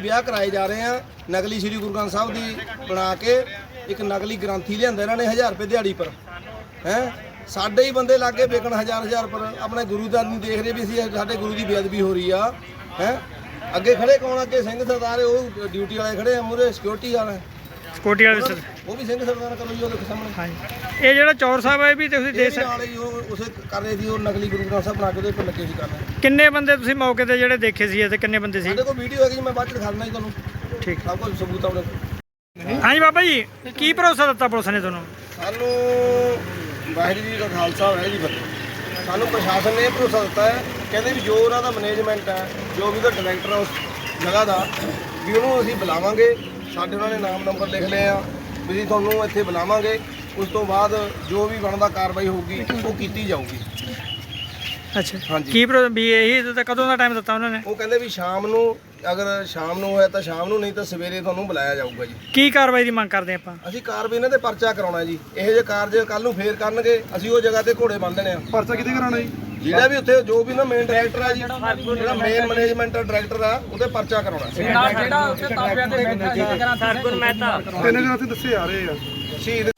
ਵਿਆਹ ਕਰਾਏ ਜਾ ਰਹੇ ਆ। ਨਕਲੀ ਸ੍ਰੀ ਗੁਰੂ ਗ੍ਰੰਥ ਸਾਹਿਬ ਦੀ ਬਣਾ ਕੇ ਇੱਕ ਨਕਲੀ ਗ੍ਰੰਥੀ ਲਿਆਂਦਾ ਇਹਨਾਂ ਨੇ 1000 ਰੁਪਏ ਦਿਹਾੜੀ ਪਰ। ਹੈ? ਸਾਡੇ ਹੀ ਬੰਦੇ ਲਾਗੇ ਵੇਚਣ ਹਜ਼ਾਰ ਹਜ਼ਾਰ ਪਰ। ਆਪਣੇ ਗੁਰੂ ਦਾ ਨਹੀਂ ਦੇਖ ਰਹੇ ਵੀ ਅਸੀਂ ਸਾਡੇ ਗੁਰੂ ਦੀ ਬੇਅਦਬੀ ਹੋ ਰਹੀ ਆ। ਹੈ? ਅੱਗੇ ਖੜੇ ਕੌਣ ਅੱਗੇ? ਸਿੰਘ ਸਰਦਾਰ ਉਹ ਡਿਊਟੀ ਵਾਲੇ ਖੜੇ ਆ ਮੂਰੇ ਸਿਕਿਉਰਿਟੀ ਵਾਲੇ। ਕੋਟੀ ਵਾਲੇ ਉਹ ਵੀ ਸਿੰਘ ਸਰਦਾਰ ਕਰੋ ਜੀ ਉਹਦੇ ਸਾਹਮਣੇ। ਹਾਂਜੀ। ਇਹ ਜਿਹੜਾ ਚੌਰ ਸਾਹਿਬ ਹੈ ਵੀ ਤੁਸੀਂ ਦੇ ਸਕ ਨਾਲ ਹੀ ਉਹ ਉਸੇ ਕਰ ਰਹੇ ਸੀ ਉਹ ਨਕਲੀ ਗੁਰੂ ਗ੍ਰੰਥ ਸਾਹਿਬ ਬਣਾ ਕੇ ਉਹਦੇ ਉੱਪਰ ਲੱਗੇ ਸੀ ਕਰਨ ਕਿੰਨੇ ਬੰਦੇ ਤੁਸੀਂ ਮੌਕੇ ਤੇ ਜਿਹੜੇ ਦੇਖੇ ਸੀ ਤੇ ਕਿੰਨੇ ਬੰਦੇ ਸੀ? ਸਾਡੇ ਕੋਲ ਵੀਡੀਓ ਹੈਗੀ ਜੀ, ਮੈਂ ਬਾਅਦ ਚ ਦਿਖਾ ਦਿੰਦਾ ਜੀ ਤੁਹਾਨੂੰ। ਠੀਕ। ਸਭ ਕੁਝ ਸਬੂਤ ਆ ਉਹਦੇ ਕੋਲ। ਹਾਂਜੀ ਬਾਬਾ ਜੀ ਕੀ ਭਰੋਸਾ ਦਿੱਤਾ ਪੁਲਿਸ ਨੇ ਤੁਹਾਨੂੰ? ਸਾਨੂੰ ਵਾਹਿਗੁਰੂ ਜੀ ਦਾ ਖਾਲਸਾ ਹੋਇਆ ਜੀ ਫਤਿਹ। ਸਾਨੂੰ ਪ੍ਰਸ਼ਾਸਨ ਨੇ ਇਹ ਭਰੋਸਾ ਦਿੱਤਾ ਹੈ ਕਹਿੰਦੇ ਵੀ ਜੋ ਉਹਨਾਂ ਦਾ ਮੈਨੇਜਮੈਂਟ ਹੈ ਜੋ ਵੀ ਉਹਦਾ ਡਾਇਰੈਕਟਰ ਹੈ ਉਸ ਜਗ੍ਹਾ ਦਾ ਵੀ ਉਹਨੂੰ ਅਸੀਂ ਬੁਲਾਵਾਂਗੇ। ਸਾਡੇ ਉਹਨਾਂ ਨੇ ਨਾਮ ਨੰਬਰ ਲਿਖ ਲਏ ਆ ਵੀ ਅਸੀਂ ਤੁਹਾਨੂੰ ਇੱਥੇ ਬੁਲਾਵਾਂਗੇ। ਉਸ ਤੋਂ ਬਾਅਦ ਜੋ ਵੀ ਬਣਦਾ ਕਾਰਵਾਈ ਹੋਊਗੀ ਉਹ ਕੀਤੀ ਜਾਊਗੀ। ਅੱਛਾ। ਹਾਂਜੀ। ਕੀ ਭਰੋ- ਵੀ ਇਹੀ ਦਿੱਤਾ ਕਦੋਂ ਦਾ ਟਾਈਮ ਦਿੱਤਾ ਉਹਨਾਂ ਨੇ? ਉਹ ਕਹਿੰਦੇ ਵੀ ਸ਼ਾਮ ਨੂੰ ਅਗਰ ਸ਼ਾਮ ਨੂੰ ਹੋਇਆ ਤਾਂ ਸ਼ਾਮ ਨੂੰ ਨਹੀਂ ਤਾਂ ਸਵੇਰੇ ਤੁਹਾਨੂੰ ਬੁਲਾਇਆ ਜਾਊਗਾ ਜੀ। ਕੀ ਕਾਰਵਾਈ ਦੀ ਮੰਗ ਕਰਦੇ ਆਪਾਂ? ਅਸੀਂ ਕਾਰਵਾਈ ਇਹਨਾਂ ਤੇ ਪਰਚਾ ਕਰਾਉਣਾ ਜੀ। ਇਹੋ ਜਿਹੇ ਕਾਰਜ ਕੱਲ ਨੂੰ ਫੇਰ ਕਰਨਗੇ। ਅਸੀਂ ਉਹ ਜਗ੍ਹਾ ਤੇ ਘੋੜੇ ਬੰਨ ਦੇਣੇ ਆ। ਪਰਚਾ ਕਿਤੇ ਕਰਾਉਣਾ ਜੀ? ਜਿਹੜਾ ਵੀ ਉੱਥੇ ਜੋ ਵੀ ਨਾ ਮੇਨ ਡਾਇਰੈਕਟਰ ਆ ਜੀ ਜਿਹੜਾ ਮੇਨ ਮੈਨੇਜਮੈਂਟ ਡਾਇਰੈਕਟਰ ਆ ਉਹਦੇ ਪਰਚਾ ਕਰਾਉਣਾ। ਤਿੰਨ ਦਿਨਾਂ ਤੇ ਦੱਸੇ ਆ ਰਹੇ ਆ। ਸ਼ਹੀਦ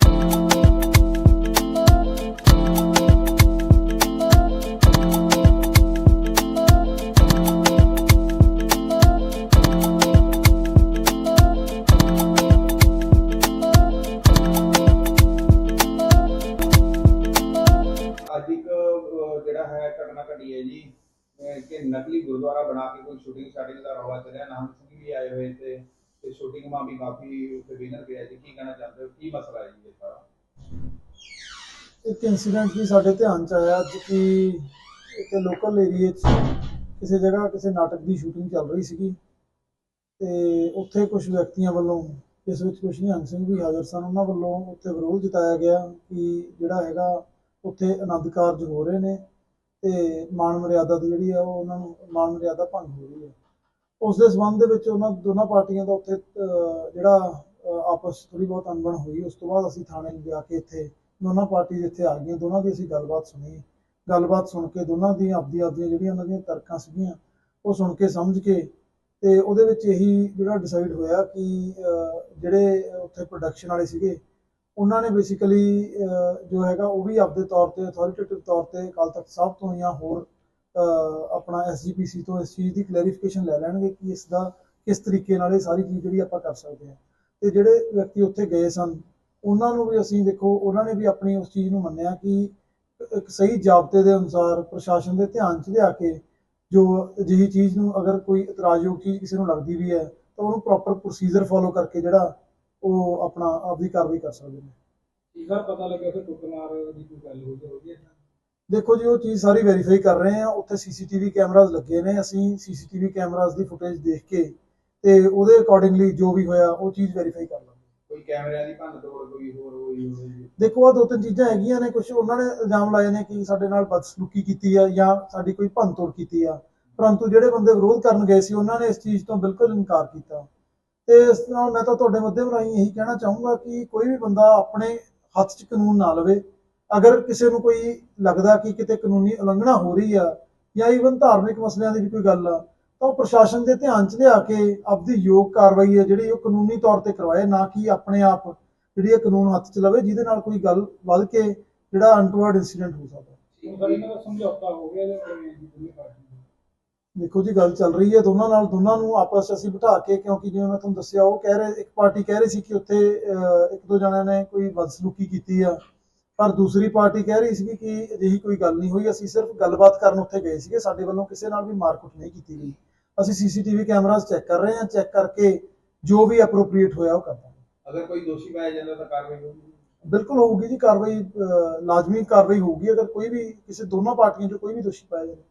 ਕਿ ਨਕਲੀ ਗੁਰਦੁਆਰਾ ਬਣਾ ਕੇ ਕੋਈ ਸ਼ੂਟਿੰਗ ਸ਼ਾਟਿੰਗ ਦਾ ਰੌਲਾ ਚੱਲਿਆ ਨਾਮ ਸਿੰਘ ਵੀ ਆਏ ਹੋਏ ਤੇ ਤੇ ਸ਼ੂਟਿੰਗ ਮਾ ਵੀ ਕਾਫੀ ਉੱਥੇ ਵਿਨਰ ਗਿਆ ਜੀ ਕੀ ਕਹਿਣਾ ਚਾਹੁੰਦੇ ਹੋ? ਕੀ ਮਸਲਾ ਹੈ ਜੀ ਇਹ ਸਾਰਾ? ਇੱਕ ਇਨਸੀਡੈਂਟ ਵੀ ਸਾਡੇ ਧਿਆਨ ਚ ਆਇਆ ਕਿ ਇੱਕ ਲੋਕਲ ਏਰੀਏ 'ਚ ਕਿਸੇ ਜਗ੍ਹਾ ਕਿਸੇ ਨਾਟਕ ਦੀ ਸ਼ੂਟਿੰਗ ਚੱਲ ਰਹੀ ਸੀਗੀ, ਤੇ ਉੱਥੇ ਕੁਝ ਵਿਅਕਤੀਆਂ ਵੱਲੋਂ ਇਸ ਵਿੱਚ ਕੁਝ ਨਿਹੰਗ ਸਿੰਘ ਵੀ ਹਾਜ਼ਰ ਸਨ, ਉਹਨਾਂ ਵੱਲੋਂ ਉੱਥੇ ਵਿਰੋਧ ਜਤਾਇਆ ਗਿਆ ਕਿ ਜਿਹੜਾ ਹੈਗਾ, ਉੱਥੇ ਆਨੰਦ ਕਾਰਜ ਹੋ ਰਹੇ ਨੇ। ਤੇ ਮਾਨ ਮਰਿਆਦਾ ਦੀ ਜਿਹੜੀ ਆ ਉਹ ਉਹਨਾਂ ਨੂੰ ਮਾਨ ਮਰਿਆਦਾ ਭੰਗ ਹੋ ਰਹੀ ਹੈ। ਉਸ ਦੇ ਸੰਬੰਧ ਦੇ ਵਿੱਚ ਉਹਨਾਂ ਦੋਨਾਂ ਪਾਰਟੀਆਂ ਦਾ ਉੱਥੇ ਜਿਹੜਾ ਆਪਸ ਥੋੜੀ ਬਹੁਤ ਅਣਬਣ ਹੋਈ। ਉਸ ਤੋਂ ਬਾਅਦ ਅਸੀਂ ਥਾਣੇ ਜਾ ਕੇ ਇੱਥੇ ਦੋਨਾਂ ਪਾਰਟੀ ਇੱਥੇ ਆ ਗਈਆਂ, ਦੋਨਾਂ ਦੀ ਅਸੀਂ ਗੱਲਬਾਤ ਸੁਣੀ। ਗੱਲਬਾਤ ਸੁਣ ਕੇ ਦੋਨਾਂ ਦੀਆਂ ਆਪਦੀ ਆਪਦੀਆਂ ਜਿਹੜੀਆਂ ਉਹਨਾਂ ਦੀਆਂ ਤਰਕਾਂ ਸੀਗੀਆਂ, ਉਹ ਸੁਣ ਕੇ ਸਮਝ ਕੇ ਤੇ ਉਹਦੇ ਵਿੱਚ ਇਹੀ ਜਿਹੜਾ ਡਿਸਾਈਡ ਹੋਇਆ ਕਿ ਜਿਹੜੇ ਉੱਥੇ ਪ੍ਰੋਡਕਸ਼ਨ ਵਾਲੇ ਸੀਗੇ ਉਹਨਾਂ ਨੇ ਬੇਸਿਕਲੀ ਜੋ ਹੈਗਾ ਉਹ ਵੀ ਆਪਦੇ ਤੌਰ ਤੇ ਅਥਾਰਟੇਟਿਵ ਤੌਰ ਤੇ ਅਕਾਲ ਤਖਤ ਸਾਹਿਬ ਤੋਂ ਜਾਂ ਹੋਰ ਅਹ, ਆਪਣਾ ਐਸਜੀਪੀਸੀ ਤੋਂ ਇਸ ਚੀਜ਼ ਦੀ ਕਲੈਰੀਫਿਕੇਸ਼ਨ ਲੈ ਲੈਣਗੇ ਕਿ ਇਸ ਦਾ ਕਿਸ ਤਰੀਕੇ ਨਾਲ ਇਹ ਸਾਰੀ ਚੀਜ਼ ਜਿਹੜੀ ਆਪਾਂ ਕਰ ਸਕਦੇ ਹਾਂ। ਤੇ ਜਿਹੜੇ ਵਿਅਕਤੀ ਉੱਥੇ ਗਏ ਸਨ ਉਹਨਾਂ ਨੂੰ ਵੀ ਅਸੀਂ ਦੇਖੋ ਉਹਨਾਂ ਨੇ ਵੀ ਆਪਣੀ ਉਸ ਚੀਜ਼ ਨੂੰ ਮੰਨਿਆ ਕਿ ਇੱਕ ਸਹੀ ਜਾਬਤੇ ਦੇ ਅਨੁਸਾਰ ਪ੍ਰਸ਼ਾਸਨ ਦੇ ਧਿਆਨ 'ਚ ਲਿਆ ਕੇ ਜੋ ਅਜਿਹੀ ਚੀਜ਼ ਨੂੰ ਅਗਰ ਕੋਈ ਇਤਰਾਜ਼ਯੋਗ ਚੀਜ਼ ਕਿਸੇ ਨੂੰ ਲੱਗਦੀ ਵੀ ਹੈ ਤਾਂ ਉਹਨੂੰ ਪ੍ਰੋਪਰ ਪ੍ਰੋਸੀਜਰ ਫੋਲੋ ਕਰਕੇ ਜਿਹੜਾ ਉਹ ਆਪਣਾ ਆਪਦੀ ਕਾਰਵਾਈ ਕਰ ਸਕਦੇ ਨੇ। ਕੀ ਸਰ ਪਤਾ ਲੱਗਿਆ ਕਿ ਟੁੱਟਮਾਰ ਦੀ ਕੋਈ ਗੱਲ ਹੋਈ ਹੋਈ ਹੈ ਦੇਖੋ ਜੀ ਉਹ ਚੀਜ਼ ਸਾਰੀ ਵੈਰੀਫਾਈ ਕਰ ਰਹੇ ਆ ਉੱਥੇ ਸੀਸੀਟੀਵੀ ਕੈਮਰਾਜ਼ ਲੱਗੇ ਨੇ। ਅਸੀਂ ਸੀਸੀਟੀਵੀ ਕੈਮਰਾਜ਼ ਦੀ ਫੁਟੇਜ ਦੇਖ ਕੇ ਤੇ ਉਹਦੇ ਅਕੋਰਡਿੰਗਲੀ ਜੋ ਵੀ ਹੋਇਆ ਉਹ ਚੀਜ਼ ਵੈਰੀਫਾਈ ਕਰ ਲਾਂਗੇ। ਕੋਈ ਕੈਮਰਿਆਂ ਦੀ ਭੰਨ ਤੋੜ ਕੋਈ ਹੋਰ ਹੋਈ ਹੋਵੇ ਜੀ? ਦੇਖੋ ਆ ਦੋ ਤਿੰਨ ਚੀਜ਼ਾਂ ਹੈਗੀਆਂ ਨੇ। ਕੁਝ ਉਹਨਾਂ ਨੇ ਇਲਜ਼ਾਮ ਲਾਏ ਨੇ ਕਿ ਸਾਡੇ ਨਾਲ ਬਦਸਲੂਕੀ ਕੀਤੀ ਆ ਜਾਂ ਸਾਡੀ ਕੋਈ ਭੰਨਤੋੜ ਕੀਤੀ ਆ। ਪਰੰਤੂ ਜਿਹੜੇ ਬੰਦੇ ਵਿਰੋਧ ਕਰਨ ਗਏ ਸੀ ਉਹਨਾਂ ਨੇ ਇਸ ਚੀਜ਼ ਤੋਂ ਬਿਲਕੁਲ ਇਨਕਾਰ ਕੀਤਾ। ਤੇ ਇਸ ਨਾਲ ਮੈਂ ਤਾਂ ਤੁਹਾਡੇ ਮਾਧਿਅਮ ਰਾਹੀਂ ਇਹੀ ਕਹਿਣਾ ਚਾਹੂੰਗਾ ਕਿ ਕੋਈ ਵੀ ਬੰਦਾ ਆਪਣੇ ਹੱਥ 'ਚ ਕਾਨੂੰਨ ਨਾ ਲਵੇ। ਅਗਰ ਕਿਸੇ ਨੂੰ ਕੋਈ ਲੱਗਦਾ ਕਿ ਕਿਤੇ ਕਾਨੂੰਨੀ ਉਲੰਘਣਾ ਹੋ ਰਹੀ ਆ ਜਾਂ ਈਵਨ ਧਾਰਮਿਕ ਮਸਲਿਆਂ ਦੀ ਵੀ ਕੋਈ ਗੱਲ ਆ ਤਾਂ ਉਹ ਪ੍ਰਸ਼ਾਸਨ ਦੇ ਧਿਆਨ 'ਚ ਲਿਆ ਕੇ ਆਪਦੀ ਯੋਗ ਕਾਰਵਾਈ ਹੈ ਜਿਹੜੀ ਉਹ ਕਾਨੂੰਨੀ ਤੌਰ ਤੇ ਕਰਵਾਏ ਨਾ ਕਿ ਆਪਣੇ ਆਪ ਜਿਹੜੀ ਇਹ ਕਾਨੂੰਨ ਹੱਥ 'ਚ ਲਵੇ ਜਿਹਦੇ ਨਾਲ ਕੋਈ ਗੱਲ ਵੱਧ ਕੇ ਜਿਹੜਾ ਅਨਟਵਰਡ ਇਨਸੀਡੈਂਟ ਹੋ ਸਕਦਾ। ਦਾ ਸਮਝੌਤਾ ਹੋ ਗਿਆ ਜਾਂ ਕਿਵੇਂ? ਦੇਖੋ ਜੀ ਗੱਲ ਚੱਲ ਰਹੀ ਹੈ ਦੋਨਾਂ ਨਾਲ ਦੋਨਾਂ ਨੂੰ ਆਪਸ ਅਸੀਂ ਬਿਠਾ ਕੇ ਕਿਉਂਕਿ ਜਿਵੇਂ ਮੈਂ ਤੁਹਾਨੂੰ ਦੱਸਿਆ ਉਹ ਕਹਿ ਰਹੇ ਇੱਕ ਪਾਰਟੀ ਕਹਿ ਰਹੀ ਸੀ ਕਿ ਉੱਥੇ ਇੱਕ ਦੋ ਜਣਿਆਂ ਨੇ ਕੋਈ ਬਦਸਲੂਕੀ ਕੀਤੀ ਆ ਪਰ ਦੂਸਰੀ ਪਾਰਟੀ ਕਹਿ ਰਹੀ ਸੀ ਕਿ ਅਜਿਹੀ ਕੋਈ ਗੱਲ ਨਹੀਂ ਹੋਈ ਅਸੀਂ ਸਿਰਫ ਗੱਲਬਾਤ ਕਰਨ ਉੱਥੇ ਗਏ ਸੀਗੇ ਸਾਡੇ ਵੱਲੋਂ ਕਿਸੇ ਨਾਲ ਵੀ ਮਾਰਕੁੱਟ ਨਹੀਂ ਕੀਤੀ ਗਈ। ਅਸੀਂ ਸੀਸੀਟੀਵੀ ਕੈਮਰਾਜ਼ ਚੈੱਕ ਕਰ ਰਹੇ ਹਾਂ ਚੈੱਕ ਕਰਕੇ ਜੋ ਵੀ ਅਪਰੋਪਰੀਏਟ ਹੋਇਆ ਉਹ ਕਰਦਾਂਗੇ ਅਗਰ ਕੋਈ ਦੋਸ਼ੀ ਪਾਇਆ ਜਾਂਦਾ ਤਾਂ ਕਾਰਵਾਈ ਹੋਊਗੀ? ਬਿਲਕੁਲ ਹੋਊਗੀ ਜੀ ਕਾਰਵਾਈ ਲਾਜ਼ਮੀ ਕਾਰਵਾਈ ਹੋਊਗੀ ਅਗਰ ਕੋਈ ਵੀ ਕਿਸੇ ਦੋਨਾਂ ਪਾਰਟੀਆਂ 'ਚੋਂ ਕੋਈ ਵੀ ਦੋਸ਼ੀ ਪਾਇਆ ਜਾਵੇ